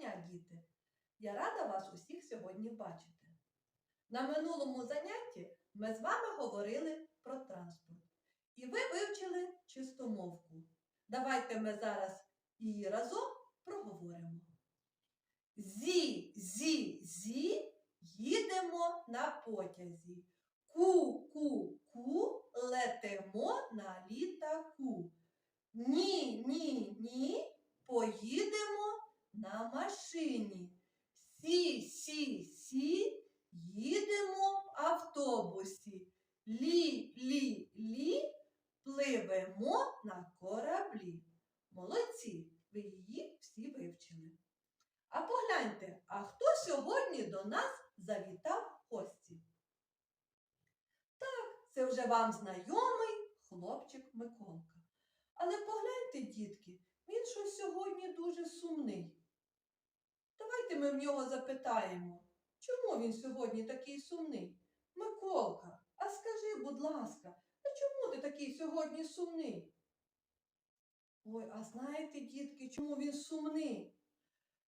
дня, діти! Я рада вас усіх сьогодні бачити. На минулому занятті ми з вами говорили про транспорт. І ви вивчили чистомовку. Давайте ми зараз її разом проговоримо. Зі, зі, зі, їдемо на потязі. Ку, ку, ку, летимо на літаку. Ні, ні, ні, машині. Сі, сі, сі, їдемо в автобусі. Лі, лі, лі, пливемо на кораблі. Молодці, ви її всі вивчили. А погляньте, а хто сьогодні до нас завітав в гості? Так, це вже вам знайомий хлопчик Миколка. Але погляньте, дітки, він щось сьогодні дуже сумний. Давайте ми в нього запитаємо, чому він сьогодні такий сумний? Миколка, а скажи, будь ласка, а чому ти такий сьогодні сумний? Ой, а знаєте, дітки, чому він сумний?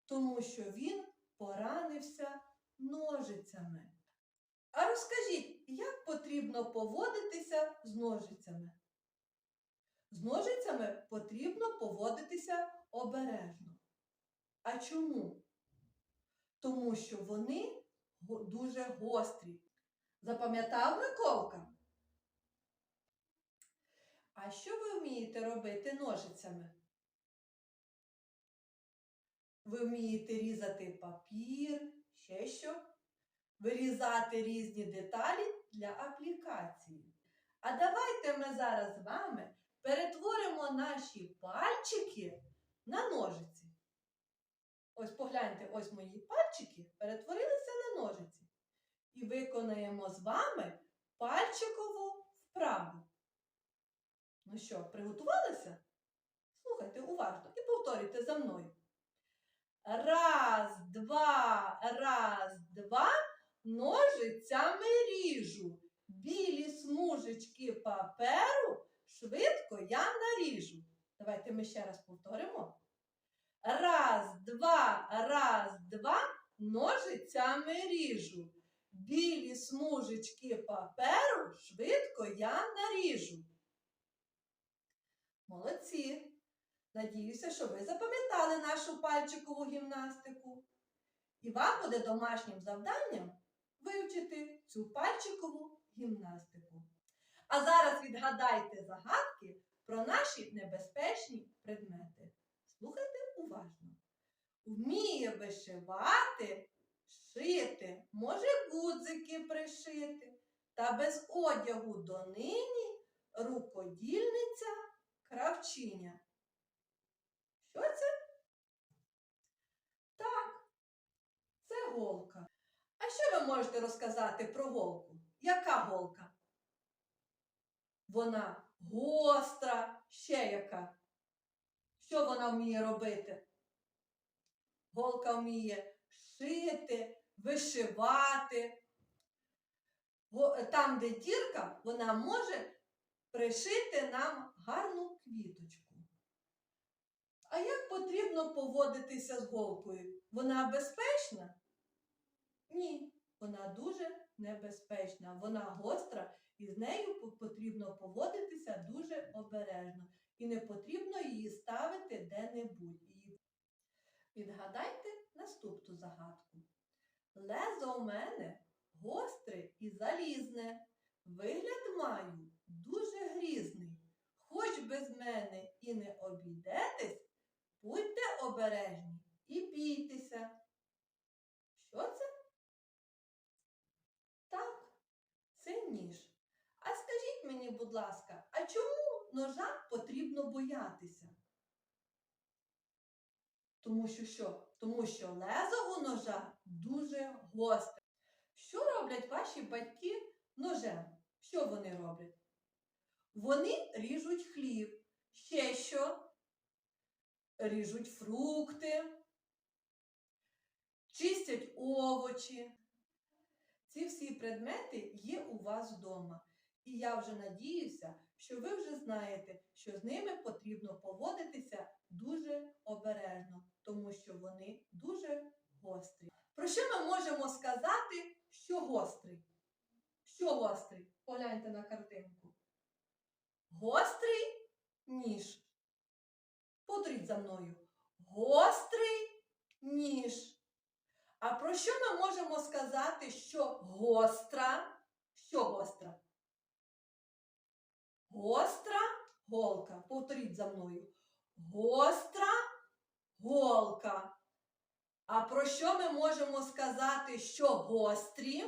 Тому що він поранився ножицями. А розкажіть, як потрібно поводитися з ножицями? З ножицями потрібно поводитися обережно. А чому? Тому що вони дуже гострі. Запам'ятав Миколка? А що ви вмієте робити ножицями? Ви вмієте різати папір, ще що? Вирізати різні деталі для аплікації. А давайте ми зараз з вами перетворимо наші пальчики на ножиці. Ось погляньте, ось мої пальчики перетворилися на ножиці. І виконаємо з вами пальчикову вправу. Ну що, приготувалися? Слухайте уважно і повторюйте за мною. Раз, два, раз, два, ножицями ріжу. Білі смужечки паперу швидко я наріжу. Давайте ми ще раз повторимо. Раз, два, раз, два, ножицями ріжу. Білі смужечки паперу швидко я наріжу. Молодці! Надіюся, що ви запам'ятали нашу пальчикову гімнастику. І вам буде домашнім завданням вивчити цю пальчикову гімнастику. А зараз відгадайте загадки про наші небезпечні предмети. Вміє вишивати, шити, може гудзики пришити, та без одягу донині рукодільниця кравчиня. Що це? Так, це голка. А що ви можете розказати про голку? Яка голка? Вона гостра, ще яка. Що вона вміє робити? Голка вміє шити, вишивати. Там, де дірка, вона може пришити нам гарну квіточку. А як потрібно поводитися з голкою? Вона безпечна? Ні, вона дуже небезпечна. Вона гостра і з нею потрібно поводитися дуже обережно. І не потрібно її ставити де-небудь. Відгадайте наступну загадку. Лезо у мене гостре і залізне. Вигляд маю дуже грізний. Хоч без мене і не обійдетесь, будьте обережні і бійтеся. Що це? Так, це ніж. А скажіть мені, будь ласка, а чому ножа потрібно боятися? Тому що що? Тому що лезо у ножа дуже гостре. Що роблять ваші батьки ножем? Що вони роблять? Вони ріжуть хліб. Ще що? Ріжуть фрукти, чистять овочі. Ці всі предмети є у вас вдома. І я вже надіюся, що ви вже знаєте, що з ними потрібно поводитися дуже обережно, тому що вони дуже гострі. Про що ми можемо сказати, що гострий? Що гострий? Погляньте на картинку. Гострий ніж. Повторіть за мною. Гострий ніж. А про що ми можемо сказати, що гостра? Що гостра? Гостра голка. Повторіть за мною. Гостра голка. А про що ми можемо сказати, що гострі?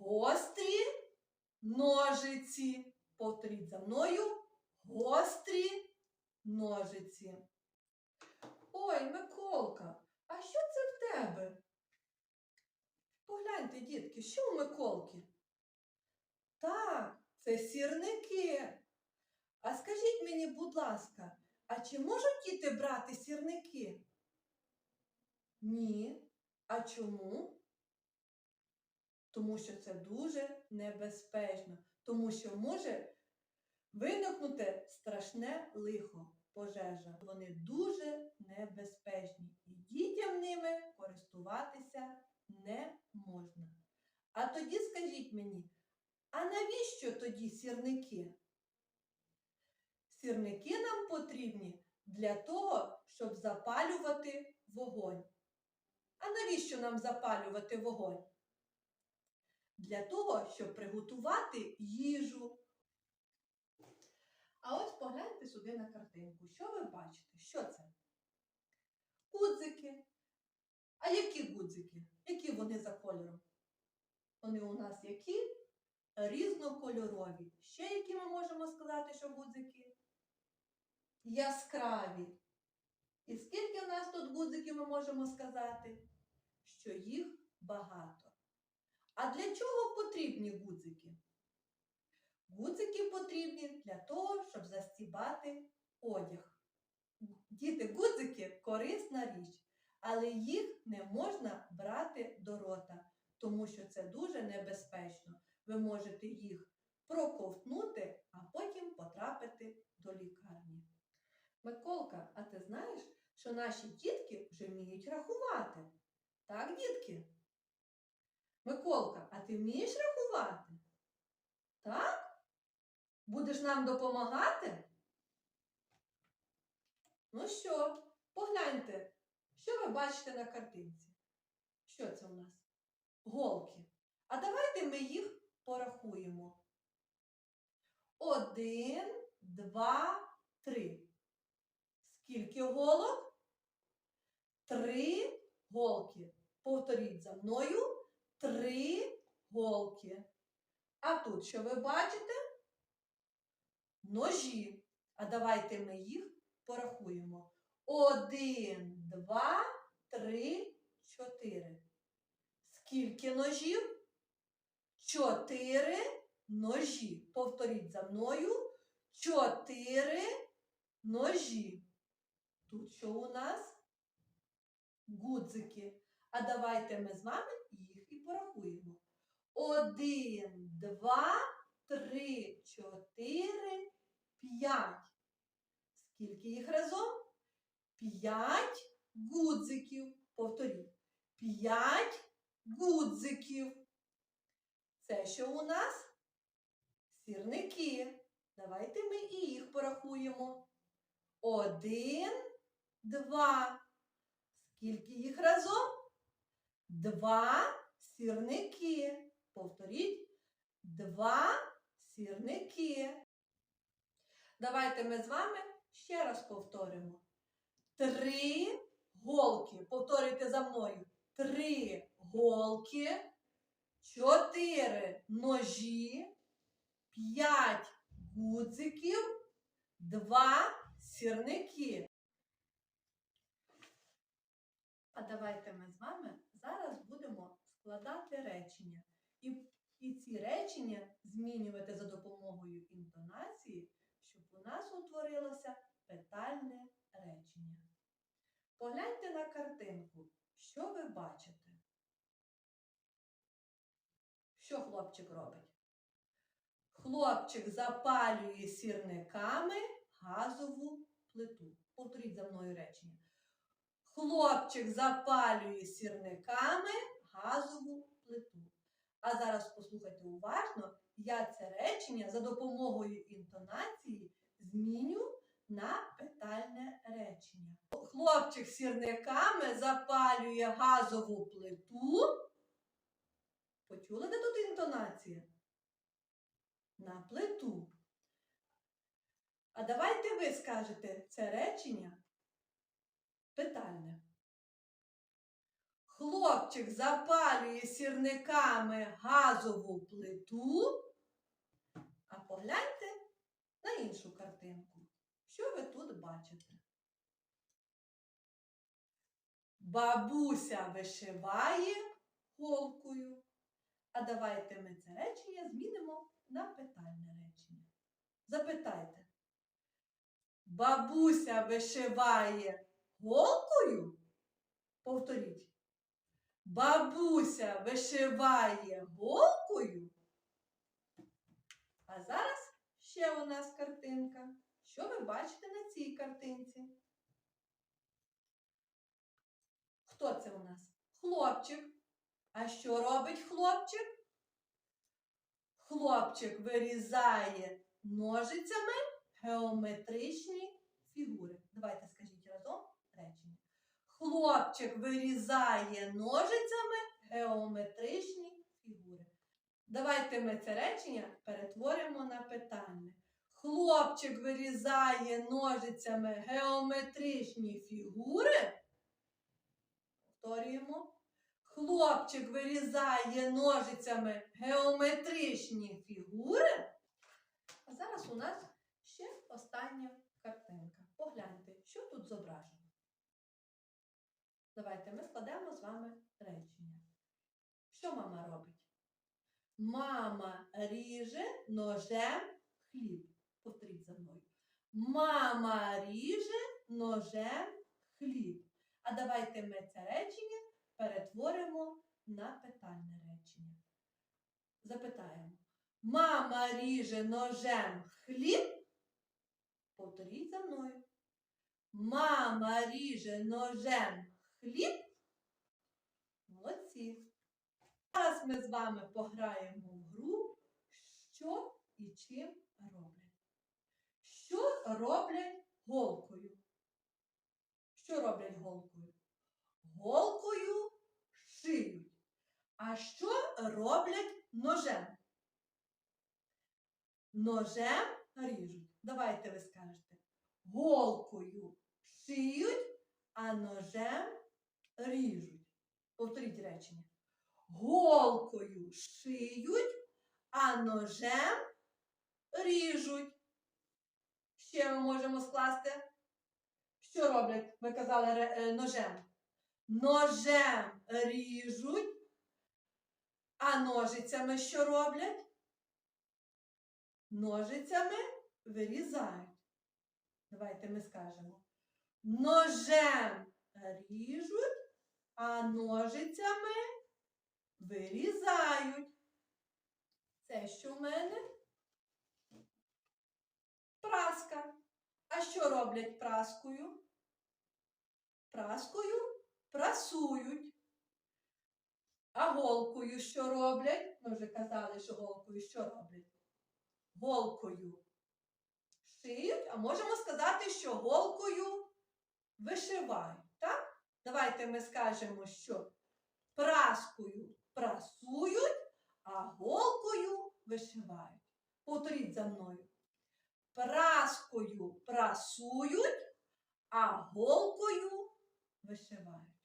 Гострі ножиці. Повторіть за мною. Гострі ножиці. Ой, Миколка, а що це в тебе? Погляньте, дітки, що у Миколки? Так, це сірники. А скажіть мені, будь ласка, а чи можуть діти брати сірники? Ні. А чому? Тому що це дуже небезпечно, тому що може виникнути страшне лихо, пожежа. Вони дуже небезпечні і дітям ними користуватися не можна. А тоді скажіть мені, а навіщо тоді сірники? Сірники нам потрібні для того, щоб запалювати вогонь. А навіщо нам запалювати вогонь? Для того, щоб приготувати їжу. А ось погляньте сюди на картинку. Що ви бачите? Що це? Гудзики. А які гудзики? Які вони за кольором? Вони у нас які? Різнокольорові. Ще які ми можемо сказати, що гудзики? Яскраві. І скільки в нас тут гудзиків ми можемо сказати? Що їх багато. А для чого потрібні гудзики? Гудзики потрібні для того, щоб застібати одяг. Діти, гудзики корисна річ, але їх не можна брати до рота, тому що це дуже небезпечно. Ви можете їх проковтнути, а потім потрапити до лікарні. Миколка, а ти знаєш, що наші дітки вже вміють рахувати? Так, дітки? Миколка, а ти вмієш рахувати? Так? Будеш нам допомагати? Ну що, погляньте, що ви бачите на картинці? Що це у нас? Голки. А давайте ми їх порахуємо. Один, два, три. Скільки голок? Три голки. Повторіть за мною. Три голки. А тут що ви бачите? Ножі. А давайте ми їх порахуємо. Один, два, три, чотири. Скільки ножів? Чотири ножі. Повторіть за мною. Чотири ножі. Тут що у нас? Гудзики. А давайте ми з вами їх і порахуємо. Один, два, три, чотири, п'ять. Скільки їх разом? П'ять гудзиків. Повторіть. П'ять гудзиків. Це що у нас? Сірники. Давайте ми і їх порахуємо. Один, два. Скільки їх разом? Два сірники. Повторіть. Два сірники. Давайте ми з вами ще раз повторимо. Три голки. Повторюйте за мною. Три голки, чотири ножі, п'ять гудзиків, два сірники. А давайте ми з вами зараз будемо складати речення. І, і ці речення змінювати за допомогою інтонації, щоб у нас утворилося питальне речення. Погляньте на картинку. Що ви бачите? Що хлопчик робить? Хлопчик запалює сірниками газову плиту. Повторіть за мною речення. Хлопчик запалює сірниками газову плиту. А зараз послухайте уважно, я це речення за допомогою інтонації зміню на питальне речення. Хлопчик сірниками запалює газову плиту. Почули, де тут інтонація? На плиту. А давайте ви скажете це речення питальне. Хлопчик запалює сірниками газову плиту. А погляньте на іншу картинку. Що ви тут бачите? Бабуся вишиває голкою. А давайте ми це речення змінимо на питальне речення. Запитайте. Бабуся вишиває голкою? Повторіть. Бабуся вишиває голкою. А зараз ще у нас картинка. Що ви бачите на цій картинці? Хто це у нас? Хлопчик. А що робить хлопчик? Хлопчик вирізає ножицями геометричні фігури. Давайте. Хлопчик вирізає ножицями геометричні фігури. Давайте ми це речення перетворимо на питання. Хлопчик вирізає ножицями геометричні фігури. Повторюємо. Хлопчик вирізає ножицями геометричні фігури. А зараз у нас ще остання картинка. Погляньте, що тут зображено. Давайте ми складемо з вами речення. Що мама робить? Мама ріже ножем хліб. Повторіть за мною. Мама ріже ножем хліб. А давайте ми це речення перетворимо на питальне речення. Запитаємо. Мама ріже ножем хліб. Повторіть за мною. Мама ріже ножем хліб. Молодці. Зараз ми з вами пограємо в гру, що і чим роблять. Що роблять голкою? Що роблять голкою? Голкою шиють. А що роблять ножем? Ножем ріжуть. Давайте ви скажете. Голкою шиють, а ножем ріжуть. Повторіть речення. Голкою шиють, а ножем ріжуть. Ще ми можемо скласти. Що роблять? Ви казали е, ножем. Ножем ріжуть, а ножицями що роблять? Ножицями вирізають. Давайте ми скажемо. Ножем ріжуть, а ножицями вирізають. Це що в мене? Праска. А що роблять праскою? Праскою прасують. А голкою що роблять? Ми вже казали, що голкою що роблять? Голкою шиють, а можемо сказати, що голкою вишивають. Давайте ми скажемо, що праскою прасують, а голкою вишивають. Повторіть за мною. Праскою прасують, а голкою вишивають.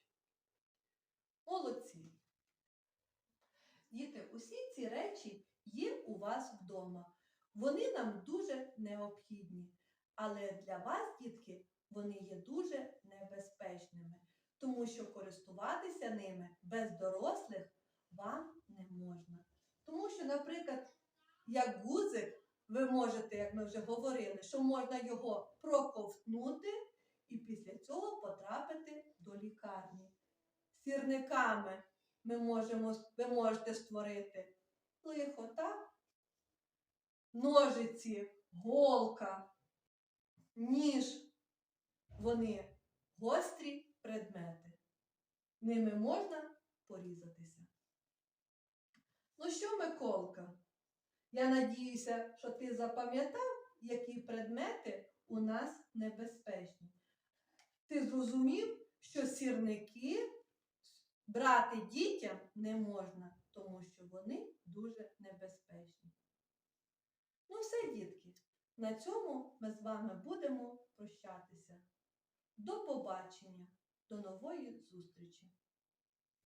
Молодці. Діти, усі ці речі є у вас вдома. Вони нам дуже необхідні. Але для вас, дітки, вони є дуже небезпечними, тому що користуватися ними без дорослих вам не можна. Тому що, наприклад, як гузик, ви можете, як ми вже говорили, що можна його проковтнути і після цього потрапити до лікарні. Сірниками ми можемо, ви можете створити лихо, так? Ножиці, голка, ніж Вони гострі предмети. Ними можна порізатися. Ну що, Миколка? Я надіюся, що ти запам'ятав, які предмети у нас небезпечні. Ти зрозумів, що сірники брати дітям не можна, тому що вони дуже небезпечні. Ну все, дітки, на цьому ми з вами будемо прощатися. До побачення, до нової зустрічі!